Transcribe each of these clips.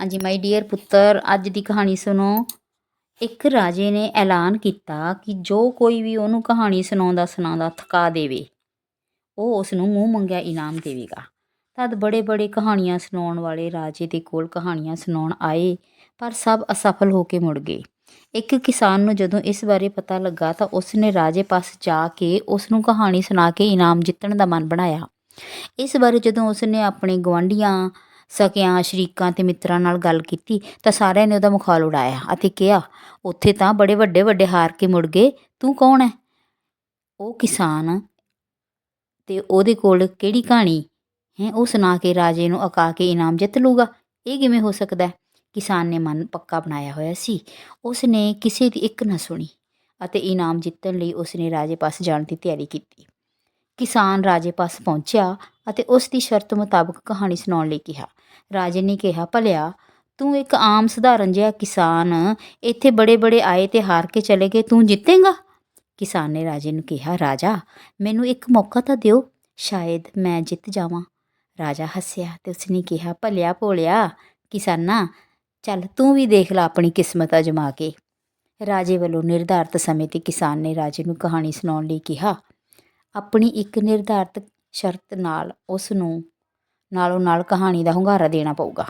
ਹਾਂਜੀ ਮਾਈ ਡੀਅਰ ਪੁੱਤਰ, ਅੱਜ ਦੀ ਕਹਾਣੀ ਸੁਣੋ। ਇੱਕ ਰਾਜੇ ਨੇ ਐਲਾਨ ਕੀਤਾ ਕਿ ਜੋ ਕੋਈ ਵੀ ਉਹਨੂੰ ਕਹਾਣੀ ਸੁਣਾਉਂਦਾ ਸੁਣਾਉਂਦਾ ਥਕਾ ਦੇਵੇ। ਉਹ ਉਸ ਨੂੰ ਮੂੰਹ ਮੰਗਿਆ ਇਨਾਮ ਦੇਵੇਗਾ। ਤਦ ਬੜੇ ਬੜੇ ਕਹਾਣੀਆਂ ਸੁਣਾਉਣ ਵਾਲੇ ਰਾਜੇ ਦੇ ਕੋਲ ਕਹਾਣੀਆਂ ਸੁਣਾਉਣ ਆਏ, ਪਰ ਸਭ ਅਸਫਲ ਹੋ ਕੇ ਮੁੜ ਗਏ। ਇੱਕ ਕਿਸਾਨ ਨੂੰ ਜਦੋਂ ਇਸ ਬਾਰੇ ਪਤਾ ਲੱਗਾ ਤਾਂ ਉਸ ਨੇ ਰਾਜੇ ਪਾਸ ਜਾ ਕੇ ਉਸ ਨੂੰ ਕਹਾਣੀ ਸੁਣਾ ਕੇ ਇਨਾਮ ਜਿੱਤਣ ਦਾ ਮਨ ਬਣਾਇਆ। ਇਸ ਬਾਰੇ ਜਦੋਂ ਉਸ ਨੇ ਆਪਣੇ ਗੁਆਂਢੀਆਂ ਸਕਿਆਂ ਸ਼ਰੀਕਾਂ ਤੇ ਮਿੱਤਰਾਂ ਨਾਲ ਗੱਲ ਕੀਤੀ ਤਾਂ ਸਾਰਿਆਂ ਨੇ ਉਹਦਾ ਮੁਖਾਲ ਉਡਾਇਆ ਅਤੇ ਕਿਹਾ, ਉੱਥੇ ਤਾਂ ਬੜੇ ਵੱਡੇ ਵੱਡੇ ਹਾਰ ਕੇ ਮੁੜ ਗਏ। ਤੂੰ ਕੌਣ ਹੈ ਉਹ ਕਿਸਾਨ। ਤੇ ਉਹਦੇ ਕੋਲ ਕਿਹੜੀ ਕਹਾਣੀ? ਹੈ, ਉਹ ਸੁਣਾ ਕੇ ਰਾਜੇ ਨੂੰ ਅਕਾ ਕੇ ਇਨਾਮ ਜਿੱਤ ਲੂਗਾ। ਇਹ ਕਿਵੇਂ ਹੋ ਸਕਦਾ ਕਿਸਾਨ ਨੇ ਮਨ ਪੱਕਾ ਬਣਾਇਆ ਹੋਇਆ ਸੀ। ਉਸ ਨੇ ਕਿਸੇ ਦੀ ਇੱਕ ਨਾ ਸੁਣੀ ਅਤੇ ਇਨਾਮ ਜਿੱਤਣ ਲਈ ਉਸ ਨੇ ਰਾਜੇ ਪਾਸ ਜਾਣ ਦੀ ਤਿਆਰੀ ਕੀਤੀ। ਕਿਸਾਨ ਰਾਜੇ ਪਾਸ ਪਹੁੰਚਿਆ ਅਤੇ ਉਸ ਦੀ ਸ਼ਰਤ ਮੁਤਾਬਕ ਕਹਾਣੀ ਸੁਣਾਉਣ ਲਈ ਕਿਹਾ। ਰਾਜੇ ਨੇ ਕਿਹਾ, ਭਲਿਆ, ਤੂੰ ਇੱਕ ਆਮ ਸਧਾਰਨ ਜਿਹਾ ਕਿਸਾਨ, ਇੱਥੇ ਬੜੇ ਬੜੇ ਆਏ ਤੇ ਹਾਰ ਕੇ ਚਲੇ ਗਏ, ਤੂੰ ਜਿੱਤੇਂਗਾ? ਕਿਸਾਨ ਨੇ ਰਾਜੇ ਨੂੰ ਕਿਹਾ, ਰਾਜਾ, ਮੈਨੂੰ ਇੱਕ ਮੌਕਾ ਤਾਂ ਦਿਓ, ਸ਼ਾਇਦ ਮੈਂ ਜਿੱਤ ਜਾਵਾਂ। ਰਾਜਾ ਹੱਸਿਆ ਤੇ ਉਸਨੇ ਕਿਹਾ, ਭਲਿਆ ਭੋਲਿਆ, ਕਿਸਾਨਾ, ਚੱਲ ਤੂੰ ਵੀ ਦੇਖ ਲੈ ਆਪਣੀ ਕਿਸਮਤ ਅਜਮਾ ਕੇ। ਰਾਜੇ ਵੱਲੋਂ ਨਿਰਧਾਰਤ ਸਮੇਂ ਤੇ ਕਿਸਾਨ ਨੇ ਰਾਜੇ ਨੂੰ ਕਹਾਣੀ ਸੁਣਾਉਣ ਲਈ ਕਿਹਾ ਆਪਣੀ ਇੱਕ ਨਿਰਧਾਰਤ ਸ਼ਰਤ ਨਾਲ ਉਸ ਨੂੰ ਨਾਲੋਂ ਨਾਲ ਕਹਾਣੀ ਦਾ ਹੁੰਗਾਰਾ ਦੇਣਾ ਪਊਗਾ।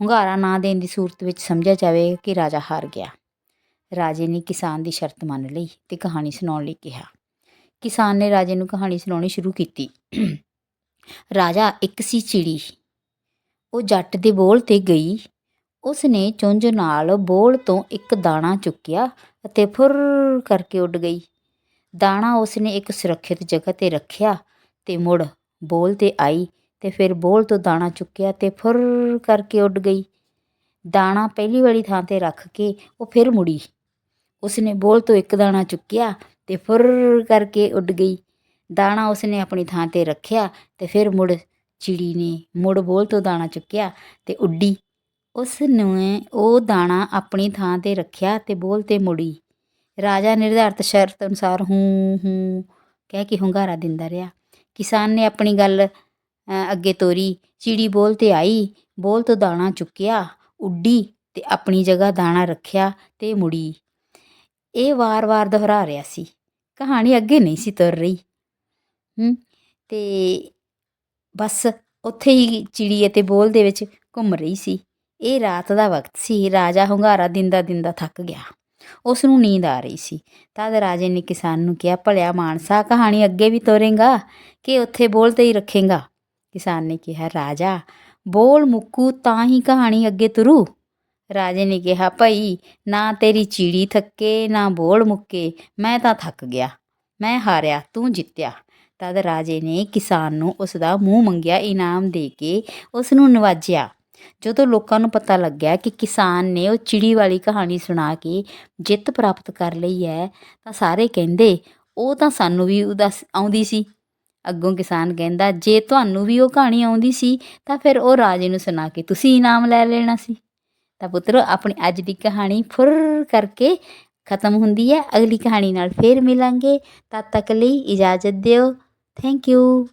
ਹੁੰਗਾਰਾ ਨਾ ਦੇਣ ਦੀ ਸੂਰਤ ਵਿੱਚ ਸਮਝਿਆ ਜਾਵੇ ਕਿ ਰਾਜਾ ਹਾਰ ਗਿਆ। ਰਾਜੇ ਨੇ ਕਿਸਾਨ ਦੀ ਸ਼ਰਤ ਮੰਨ ਲਈ ਤੇ ਕਹਾਣੀ ਸੁਣਾਉਣ ਲਈ ਕਿਹਾ। ਕਿਸਾਨ ਨੇ ਰਾਜੇ ਨੂੰ ਕਹਾਣੀ ਸੁਣਾਉਣੀ ਸ਼ੁਰੂ ਕੀਤੀ। ਰਾਜਾ ਇੱਕ ਸੀ ਚਿੜੀ। ਉਹ ਜੱਟ ਦੇ ਬੋਲ ਤੇ ਗਈ। ਉਸ ਨੇ ਚੁੰਝ ਨਾਲ ਬੋਲ ਤੋਂ ਇੱਕ ਦਾਣਾ ਚੁੱਕਿਆ ਅਤੇ ਫੁਰ ਕਰਕੇ ਉੱਡ ਗਈ। ਦਾਣਾ ਉਸ ਨੇ ਇੱਕ ਸੁਰੱਖਿਅਤ ਜਗ੍ਹਾ ਤੇ ਰੱਖਿਆ ਅਤੇ ਮੁੜ ਬੋਲ ਤੇ ਆਈ ਅਤੇ ਫਿਰ ਬੋਲ ਤੋਂ ਦਾਣਾ ਚੁੱਕਿਆ ਅਤੇ ਫੁਰ ਕਰਕੇ ਉੱਡ ਗਈ। ਦਾਣਾ ਪਹਿਲੀ ਵਾਲੀ ਥਾਂ ਤੇ ਰੱਖ ਕੇ ਉਹ ਫਿਰ ਮੁੜੀ। ਉਸ ਨੇ ਬੋਲ ਤੋਂ ਇੱਕ ਦਾਣਾ ਚੁੱਕਿਆ ਅਤੇ ਫੁਰ ਕਰਕੇ ਉੱਡ ਗਈ। ਦਾਣਾ ਉਸ ਨੇ ਆਪਣੀ ਥਾਂ ਤੇ ਰੱਖਿਆ ਅਤੇ ਫਿਰ ਮੁੜ ਚਿੜੀ ਨੇ ਮੁੜ ਬੋਲ ਤੋਂ ਦਾਣਾ ਚੁੱਕਿਆ ਅਤੇ ਉੱਡੀ। ਉਸ ਨੇ ਉਹ ਦਾਣਾ ਆਪਣੀ ਥਾਂ ਤੇ ਰੱਖਿਆ ਅਤੇ ਬੋਲ ਤੇ ਮੁੜੀ। ਰਾਜਾ ਨਿਰਧਾਰਤ ਸ਼ਰਤ ਅਨੁਸਾਰ ਹੂੰ ਹੂੰ ਕਹਿ ਕੇ ਹੁੰਗਾਰਾ ਦਿੰਦਾ ਰਿਹਾ। ਕਿਸਾਨ ਨੇ ਆਪਣੀ ਗੱਲ ਅੱਗੇ ਤੋਰੀ। ਚਿੜੀ ਬੋਲ ਤੇ ਆਈ, ਬੋਲ ਤੋਂ ਦਾਣਾ ਚੁੱਕਿਆ, ਉੱਡੀ ਤੇ ਆਪਣੀ ਜਗ੍ਹਾ ਦਾਣਾ ਰੱਖਿਆ ਤੇ ਮੁੜੀ। ਇਹ ਵਾਰ-ਵਾਰ ਦੁਹਰਾ ਰਿਹਾ ਸੀ। ਕਹਾਣੀ ਅੱਗੇ ਨਹੀਂ ਸੀ ਤੁਰ ਰਹੀ। ਹੂੰ, ਤੇ ਬਸ ਉੱਥੇ ਹੀ ਚਿੜੀ ਅਤੇ ਬੋਲ ਦੇ ਵਿੱਚ ਘੁੰਮ ਰਹੀ ਸੀ। ਇਹ ਰਾਤ ਦਾ ਵਕਤ ਸੀ। ਰਾਜਾ ਹੁੰਗਾਰਾ ਦਿੰਦਾ ਦਿੰਦਾ ਥੱਕ ਗਿਆ। ਉਸ ਨੂੰ ਨੀਂਦ ਆ ਰਹੀ ਸੀ। ਤਦ ਰਾਜੇ ਨੇ ਕਿਸਾਨ ਨੂੰ ਕਿਹਾ, ਭਲਿਆ ਮਾਨਸਾ ਕਹਾਣੀ ਅੱਗੇ ਵੀ ਤੋਰੇਗਾ ਕਿ ਉੱਥੇ ਬੋਲ ਤੇ ਹੀ ਰੱਖੇਗਾ? ਕਿਸਾਨ ਨੇ ਕਿਹਾ, ਰਾਜਾ, ਬੋਲ ਮੁੱਕੂ ਤਾਂ ਹੀ ਕਹਾਣੀ ਅੱਗੇ ਤੁਰੂ? ਰਾਜੇ ਨੇ ਕਿਹਾ, ਭਾਈ, ਨਾ ਤੇਰੀ ਚਿੜੀ ਥੱਕੇ, ਨਾ ਬੋਲ ਮੁੱਕੇ, ਮੈਂ ਤਾਂ ਥੱਕ ਗਿਆ। ਮੈਂ ਹਾਰਿਆ, ਤੂੰ ਜਿੱਤਿਆ। ਤਦ ਰਾਜੇ ਨੇ ਕਿਸਾਨ ਨੂੰ ਉਸ ਦਾ ਮੂੰਹ ਮੰਗਿਆ, ਇਨਾਮ ਦੇ ਕੇ ਉਸ ਨੂੰ ਨਵਾਜਿਆ। ਜਦੋਂ ਲੋਕਾਂ ਨੂੰ ਪਤਾ ਲੱਗਿਆ ਕਿ ਕਿਸਾਨ ਨੇ ਉਹ ਚਿੜੀ ਵਾਲੀ ਕਹਾਣੀ ਸੁਣਾ ਕੇ ਜਿੱਤ ਪ੍ਰਾਪਤ ਕਰ ਲਈ ਹੈ, ਤਾਂ ਸਾਰੇ ਕਹਿੰਦੇ, ਉਹ ਤਾਂ ਸਾਨੂੰ ਵੀ ਉਹਦਾ ਆਉਂਦੀ ਸੀ। ਅੱਗੋਂ ਕਿਸਾਨ ਕਹਿੰਦਾ, ਜੇ ਤੁਹਾਨੂੰ ਵੀ ਉਹ ਕਹਾਣੀ ਆਉਂਦੀ ਸੀ, ਤਾਂ ਫਿਰ ਉਹ ਰਾਜੇ ਨੂੰ ਸੁਣਾ ਕੇ ਤੁਸੀਂ ਇਨਾਮ ਲੈ ਲੈਣਾ ਸੀ। ਤਾਂ ਪੁੱਤਰੋ, ਆਪਣੀ ਅੱਜ ਦੀ ਕਹਾਣੀ ਫੁਰ ਕਰਕੇ ਖਤਮ ਹੁੰਦੀ ਹੈ। ਅਗਲੀ ਕਹਾਣੀ ਨਾਲ ਫੇਰ ਮਿਲਾਂਗੇ। ਤਦ ਤੱਕ ਲਈ ਇਜਾਜ਼ਤ ਦਿਓ। Thank you.